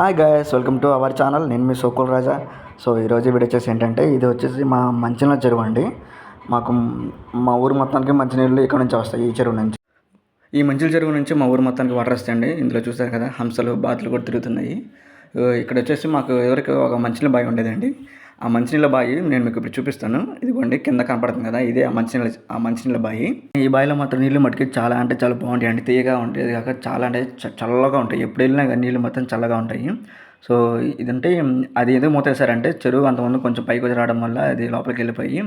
Hi guys welcome to our channel నేను మీ సోకుల్ రాజా. So ఈరోజు వీడియో వచ్చేసి ఏంటంటే ఇది వచ్చేసి మా మంచినీళ్ళ చెరువు అండి. మాకు మా ఊరు మొత్తానికి మంచినీళ్ళు ఇక్కడ నుంచి వస్తాయి ఈ చెరువు నుంచి. ఈ మంచిల చెరువు నుంచి మా ఊరు మొత్తానికి వాటర్ వస్తాయండి. ఇందులో చూసారు కదా హంసలు బాతులు కూడా తిరుగుతున్నాయి. ఇక్కడ వచ్చేసి మాకు ఎవరికి ఒక మంచినీళ్ళ బావి ఉండేదండి. ఆ మంచినీళ్ళ బావి నేను మీకు ఇప్పుడు చూపిస్తాను. ఇదిగోండి కింద కనపడుతుంది కదా ఇదే ఆ మంచినీళ్ళ ఆ మంచినీళ్ళ బావి ఈ బావిలో మాత్రం నీళ్ళు మట్టుకి చాలా అంటే చాలా బాగుంటాయి. అండి తీయగా ఉంటాయి కాక చాలా అంటే చ- చల్లగా ఉంటాయి. ఎప్పుడు వెళ్ళినా కానీ నీళ్ళు మొత్తం చల్లగా ఉంటాయి. సో ఇదంటే అది ఎందుకు మూతేసారంటే చెరువు అంతకుముందు కొంచెం పైకి వచ్చి రావడం వల్ల అది లోపలికి వెళ్ళిపోయి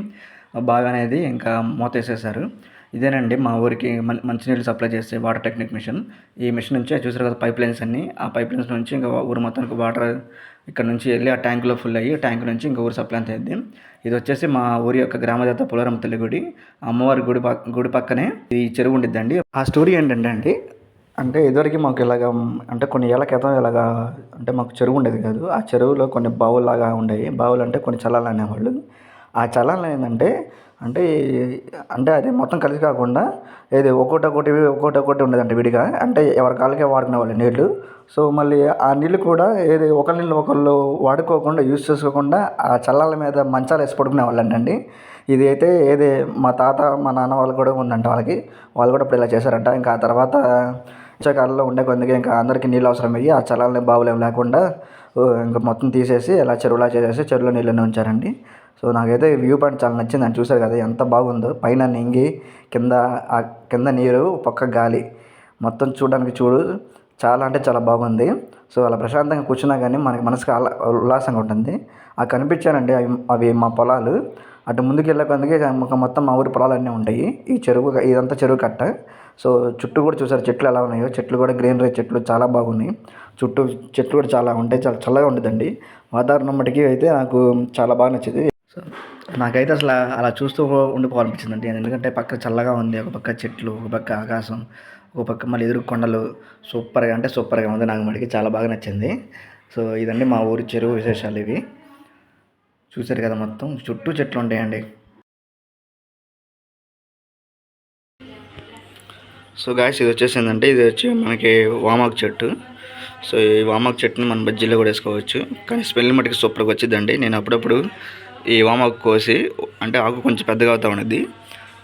బాగా అనేది ఇంకా మూతేసేసారు ఇదేనండి మా ఊరికి మంచినీళ్ళు సప్లై చేసే వాటర్ టెక్నిక్ మిషన్. ఈ మిషన్ నుంచి చూసారు కదా పైప్ లైన్స్ అన్ని. ఆ పైప్ లైన్స్ నుంచి ఇంకా ఊరు మొత్తానికి వాటర్ ఇక్కడ నుంచి వెళ్ళి ఆ ట్యాంకులో ఫుల్ అయ్యి ట్యాంక్ నుంచి ఇంకా ఊరు సప్లై అంతా ఇది వచ్చేసి మా ఊరి యొక్క గ్రామదేవత పులవరం తల్లి గుడి. అమ్మవారి గుడి పక్క గుడి పక్కనే ఈ చెరువు ఉండిద్దండి. ఆ స్టోరీ ఏంటంటే అండి అంటే ఇదివరకు మాకు ఇలాగ అంటే కొన్ని ఏళ్ళ క్రితం ఇలాగ అంటే మాకు చెరువు ఉండేది కాదు. ఆ చెరువులో కొన్ని బావుల్లాగా ఉండేవి. బావులు అంటే కొన్ని చలాలు అనేవాళ్ళు ఆ చలాలు ఏంటంటే అంటే అంటే అది మొత్తం కలిసి కాకుండా ఏది ఒక్కొక్కటి ఒకటి ఒక్కొక్కటి ఒకటి ఉండదండి విడిగా. అంటే ఎవరి కాళ్ళకే వాడుకునే వాళ్ళు నీళ్ళు సో మళ్ళీ ఆ నీళ్ళు కూడా ఏది ఒకరి నీళ్ళు ఒకళ్ళు వాడుకోకుండా యూజ్ చేసుకోకుండా ఆ చల్లాల మీద మంచాలు వేసి పడుకునే వాళ్ళు అండి ఇది అయితే ఏది మా తాత మా నాన్న వాళ్ళు కూడా ఉందంట వాళ్ళకి. వాళ్ళు కూడా ఇప్పుడు ఇలా చేశారంట. ఇంకా ఆ తర్వాత వర్షాకాలంలో ఉండే కొద్దిగా ఇంకా అందరికీ నీళ్ళు అవసరం అయ్యి ఆ చల్లాలని బావులు ఏం లేకుండా ఇంకా మొత్తం తీసేసి ఇలా చెరువులా చేసేసి చెరువులో నీళ్ళని ఉంచారండి. సో నాకైతే వ్యూ పాయింట్ చాలా నచ్చింది. అని చూసారు కదా ఎంత బాగుందో. పైన నింగి కింద ఆ కింద నీరు పక్క గాలి. మొత్తం చూడడానికి చూడు చాలా అంటే చాలా బాగుంది. సో అలా ప్రశాంతంగా కూర్చున్నా కానీ మనకి మనసుకు అలా ఉల్లాసంగా ఉంటుంది. ఆ కనిపించానండి అవి అవి మా పొలాలు. అటు ముందుకు వెళ్ళకందుకే మొత్తం మా ఊరి పొలాలు అన్నీ ఉంటాయి. ఈ చెరువు ఇదంతా చెరువు కట్ట. సో చుట్టూ కూడా చూసారు చెట్లు ఎలా ఉన్నాయో. చెట్లు కూడా గ్రీనరీ చెట్లు చాలా బాగున్నాయి. చుట్టూ చెట్లు కూడా చాలా ఉంటాయి చాలా చల్లగా ఉంటుందండి. వాతావరణం మటుకి అయితే నాకు చాలా బాగా నచ్చింది. సో నాకైతే అసలు అలా చూస్తూ ఉండిపోవాలనిపించిందండి. ఎందుకంటే పక్క చల్లగా ఉంది ఒక పక్క చెట్లు ఒక పక్క ఆకాశం ఒక పక్క మళ్ళీ ఎదురు కొండలు సూపర్గా అంటే సూపర్గా ఉంది. నాకు మడికి చాలా బాగా నచ్చింది. సో ఇదండి మా ఊరి చెరువు విశేషాలు ఇవి. చూశారు కదా మొత్తం. చుట్టూ చెట్లు ఉంటాయండి. సో గాయస్ ఇది వచ్చేసిందంటే ఇది వచ్చి మనకి వామాకు చెట్టు. సో ఈ వామాకు చెట్టుని మనం బజ్జీలో కూడా వేసుకోవచ్చు. కానీ స్మెల్ మటుకు సూపర్గా వచ్చిందండి. నేను అప్పుడప్పుడు ఈ వామాకు కోసి అంటే ఆకు కొంచెం పెద్దగా అవుతా ఉన్నది.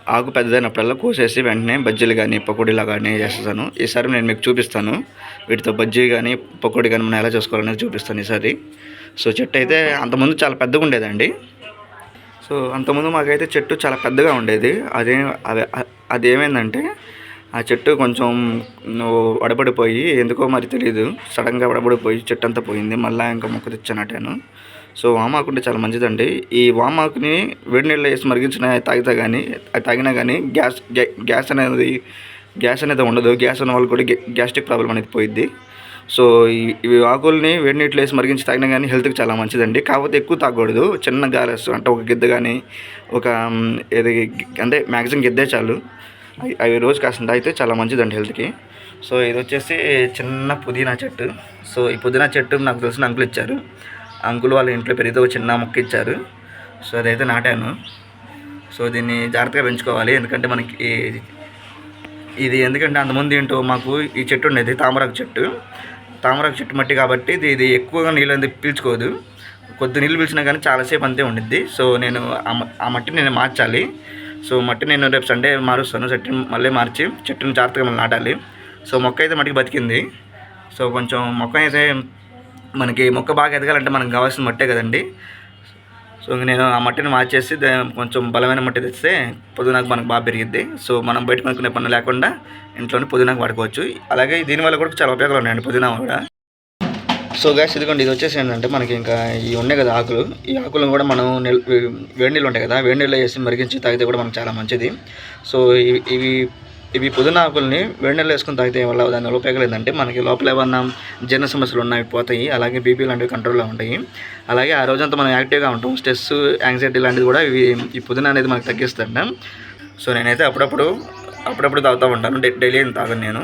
ఆకు పెద్దదైనప్పుడల్లా కోసేసి వెంటనే బజ్జీలు కానీ పకోడీలా కానీ చేస్తాను ఈసారి నేను మీకు చూపిస్తాను. వీటితో బజ్జీ కానీ పకోడీ కానీ మనం ఎలా చేసుకోవాలనేది చూపిస్తాను ఈసారి. సో చెట్టు అయితే అంతకుముందు చాలా పెద్దగా ఉండేదండి. సో అంతకుముందు మాకైతే చెట్టు చాలా పెద్దగా ఉండేది. అదే అదే అది ఏమైందంటే ఆ చెట్టు కొంచెం నువ్వు వడబడిపోయి ఎందుకో మరి తెలియదు సడన్గా వడబడిపోయి చెట్టు అంతా పోయింది. మళ్ళీ ఇంకా మొక్క తెచ్చానటాను. సో వామాకు ఉంటే చాలా మంచిదండి. ఈ వామాకుని వేడి నీళ్ళు వేసి మరిగించిన తాగితే కానీ అది తాగినా కానీ గ్యాస్ గ్యాస్ అనేది గ్యాస్ అనేది ఉండదు. గ్యాస్ ఉన్న వాళ్ళు కూడా గ్యా- గ్యాస్ట్రిక్ ప్రాబ్లం అనేది పోయిద్ది. సో ఈ- ఇవి ఆకుల్ని వేడి నీటిలో వేసి మరిగించి తాగినా కానీ హెల్త్కి చాలా మంచిదండి. కాకపోతే ఎక్కువ తాగకూడదు. చిన్న గాలెస్ అంటే ఒక గిద్ద కానీ ఒక ఏది అంటే మ్యాక్సిమం గిద్దే చాలు. అవి రోజు కాసిన అయితే చాలా మంచిదండి హెల్త్కి. సో ఇది వచ్చేసి చిన్న పుదీనా చెట్టు. సో ఈ పుదీనా చెట్టు నాకు తెలిసిన అంకులు ఇచ్చారు. అంకుల్ వాళ్ళ ఇంట్లో పెరిగితే ఒక చిన్న మొక్క ఇచ్చారు. సో అదైతే నాటాను. సో దీన్ని జాగ్రత్తగా పెంచుకోవాలి. ఎందుకంటే మనకి ఇది ఎందుకంటే అంతమంది ఏంటో మాకు ఈ చెట్టు ఉండేది తామరాకు చెట్టు. తామరాకు చెట్టు మట్టి కాబట్టి ఇది ఇది ఎక్కువగా నీళ్ళు అనేది పీల్చుకోదు. కొద్ది నీళ్ళు పీల్చినా కానీ చాలాసేపు అంతే ఉండిద్ది. సో నేను ఆ మట్టిని నేను మార్చాలి. సో మట్టి నేను రేపు సండే మారుస్తాను. చెట్టుని మళ్ళీ మార్చి చెట్టుని జాగ్రత్తగా మళ్ళీ నాటాలి. సో మొక్క అయితే మట్టికి బతికింది. సో కొంచెం మొక్క అయితే మనకి మొక్క బాగా ఎదగాలంటే మనకు కావాల్సిన మట్టే కదండి. సో నేను ఆ మట్టిని మార్చేసి కొంచెం బలమైన మట్టి తెస్తే పుదీనాకు మనకు బాగా పెరిగిద్ది. సో మనం బయట కొనుక్కునే పని లేకుండా ఇంట్లోనే పుదీనాకు వాడుకోవచ్చు. అలాగే దీనివల్ల కూడా చాలా ఉపయోగాలు ఉన్నాయండి పుదీనా కూడా. సో గ్యాస్ ఇదిగోండి ఇది వచ్చేసి ఏంటంటే మనకి ఇంకా ఈ ఉన్నాయి కదా ఆకులు. ఈ ఆకులను కూడా మనం నిల్ వేడి నీళ్ళు ఉంటాయి కదా వేడి నీళ్ళు వేసి మరిగించి తాగితే కూడా మనకు చాలా మంచిది. సో ఇవి ఇవి ఇవి పుదీనా ఆకుల్ని వేడి నీళ్ళు వేసుకుని తాగితే వల్ల దాని ఉపయోగం ఏంటంటే మనకి లోపల ఏమన్నా జీర్ణ సమస్యలు ఉన్నాయి పోతాయి. అలాగే బీపీ లాంటివి కంట్రోల్లో ఉంటాయి. అలాగే ఆ రోజంతా మనం యాక్టివ్గా ఉంటాం. స్ట్రెస్ యాంగ్జైటీ లాంటిది కూడా ఇవి ఈ పుదీనా అనేది మనకు తగ్గిస్తుంట సో నేనైతే అప్పుడప్పుడు అప్పుడప్పుడు తాగుతూ ఉంటాను. డైలీ తాగను నేను.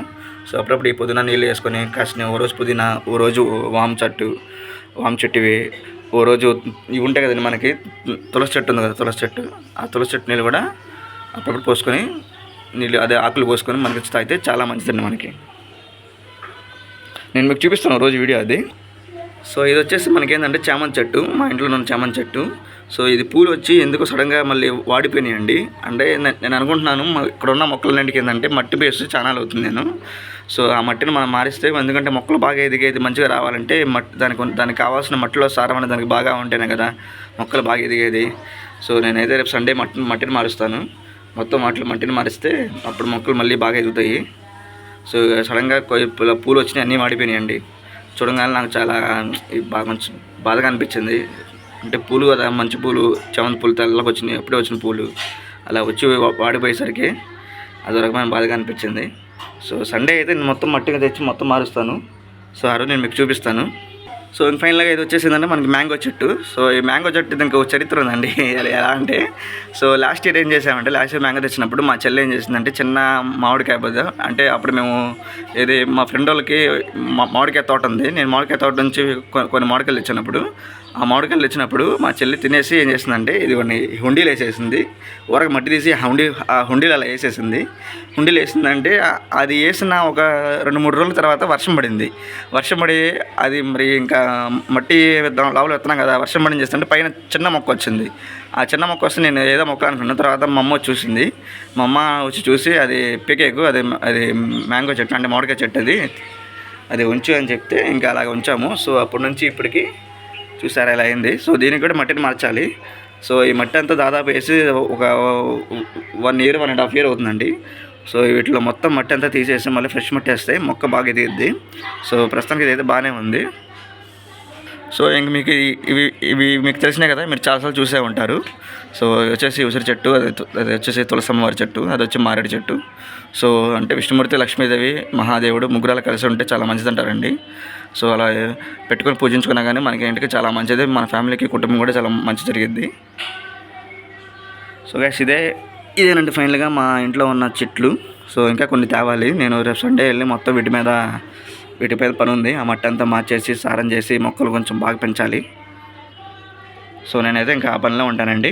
సో అప్పుడప్పుడు ఈ పుదీనా నీళ్ళు వేసుకొని కాసిన ఓ రోజు పుదీనా ఓ రోజు వామ చెట్టు వామ చెట్టువి ఓ రోజు ఇవి ఉంటాయి కదండి మనకి తులసి చెట్టు ఉంది కదా తులసి చెట్టు ఆ తులసి చెట్టు నీళ్ళు కూడా అప్పుడప్పుడు పోసుకొని నీళ్ళు అదే ఆకులు పోసుకొని మనకి తాగితే చాలా మంచిదండి మనకి. నేను మీకు చూపిస్తాను రోజు వీడియో అది. సో ఇది వచ్చేసి మనకేంటంటే చామంతి చెట్టు మా ఇంట్లో ఉన్న చామంతి చెట్టు. సో ఇది పూలు వచ్చి ఎందుకు సడన్గా మళ్ళీ వాడిపోయినాయండి. అంటే నేను అనుకుంటున్నాను ఇక్కడ ఉన్న మొక్కలన్నింటికి ఏంటంటే మట్టి బేస్ చాలా అవుతుంది నేను. సో ఆ మట్టిని మనం మారిస్తే ఎందుకంటే మొక్కలు బాగా ఎదిగేది మంచిగా రావాలంటే మట్టి దానికి దానికి కావాల్సిన మట్టిలో సారం అనేది దానికి బాగా ఉంటేనే కదా మొక్కలు బాగా ఎదిగేది. సో నేనైతే రేపు సండే మట్టి మట్టిని మారుస్తాను. మొత్తం మట్లు మట్టిని మారిస్తే అప్పుడు మొక్కలు మళ్ళీ బాగా ఎదుగుతాయి. సో సడన్గా పూల- పూలు వచ్చినాయి అన్నీ మాడిపోయినాయండి చూడగానే నాకు చాలా బాగా మంచి బాధగా అనిపించింది. అంటే పూలు కదా మంచి పూలు చామంతి పూలు తెల్లకి వచ్చినాయి ఎప్పుడే వచ్చిన పూలు. అలా వచ్చి వాడిపోయేసరికి అది రకమైన బాధగా అనిపించింది. సో సండే అయితే నేను మొత్తం మట్టిగా తెచ్చి మొత్తం మారుస్తాను. సో ఆ రోజు నేను మీకు చూపిస్తాను. సో ఫైనల్గా ఇది వచ్చేసిందంటే మనకి మ్యాంగో చెట్టు. సో ఈ మ్యాంగో చెట్టు దీనికి ఒక చరిత్ర ఉందండి. ఎలా అంటే సో లాస్ట్ ఇయర్ ఏం చేసామంటే లాస్ట్ ఇయర్ మ్యాంగో తెచ్చినప్పుడు మా చెల్లి ఏం చేసిందంటే చిన్న మామిడికాయ బద్ద అంటే అప్పుడు మేము ఏది మా ఫ్రెండ్ వాళ్ళకి మా- మామిడికాయ తోట ఉంది. నేను మామిడికాయ తోట నుంచి కొన్ని మామిడికాయలు తెచ్చినప్పుడు ఆ మామిడికాయలు తెచ్చినప్పుడు మా చెల్లి తినేసి ఏం చేసిందంటే ఇది కొన్ని హుండీలు వేసేసింది. ఊరకు మట్టి తీసి హుండీ ఆ హుండీలు అలా వేసేసింది. హుండీలు వేసిందంటే అది వేసిన ఒక రెండు మూడు రోజుల తర్వాత వర్షం పడింది. వర్షం పడి అది మరి ఇంకా మట్టి విత్తనం లోపల విత్తనం కదా వర్షం పడిన చేస్తుంటే పైన చిన్న మొక్క వచ్చింది. ఆ చిన్న మొక్క వస్తే నేను ఏదో మొక్క అనుకున్న తర్వాత మా అమ్మ వచ్చి చూసింది. మా అమ్మ వచ్చి చూసి అది పికేకు అది అది మ్యాంగో చెట్టు అంటే మామిడికాయ చెట్టు అది అది ఉంచు అని చెప్తే ఇంకా అలాగ ఉంచాము. సో అప్పటి నుంచి ఇప్పటికి చూసారా ఇలా అయింది? సో దీనికి కూడా మట్టిని మార్చాలి. సో ఈ మట్టి అంతా దాదాపు వేసి ఒక one year one and half year అవుతుందండి. సో వీటిలో మొత్తం మట్టి అంతా తీసేసి మళ్ళీ ఫ్రెష్ మట్టి వేస్తే మొక్క బాగా ఎదిగిద్ది సో ప్రస్తుతానికి ఇదైతే బాగానే ఉంది. సో ఇంక మీకు ఇవి ఇవి మీకు తెలిసినాయి కదా మీరు చాలాసార్లు చూసే ఉంటారు. సో వచ్చేసి ఉసిరి చెట్టు అది అది వచ్చేసి తులసమ్మవారి చెట్టు అది వచ్చి మారేడు చెట్టు. సో అంటే విష్ణుమూర్తి లక్ష్మీదేవి మహాదేవుడు ముగ్గురాలు కలిసి ఉంటే చాలా మంచిది అంటారండి సో అలా పెట్టుకొని పూజించుకున్నా కానీ మనకి ఇంటికి చాలా మంచిది మన ఫ్యామిలీకి కుటుంబం కూడా చాలా మంచి జరిగిద్ది. సో గ్యాస్ ఇదే ఇదేనండి ఫైనల్గా మా ఇంట్లో ఉన్న చెట్లు. సో ఇంకా కొన్ని తేవాలి నేను రేపు సండే వెళ్ళి మొత్తం వీటి మీద వీటి పని ఉంది ఆ మట్టి అంతా మార్చేసి సారం చేసి మొక్కలు కొంచెం బాగా పెంచాలి. సో నేనైతే ఇంకా ఆ పనిలో ఉంటానండి.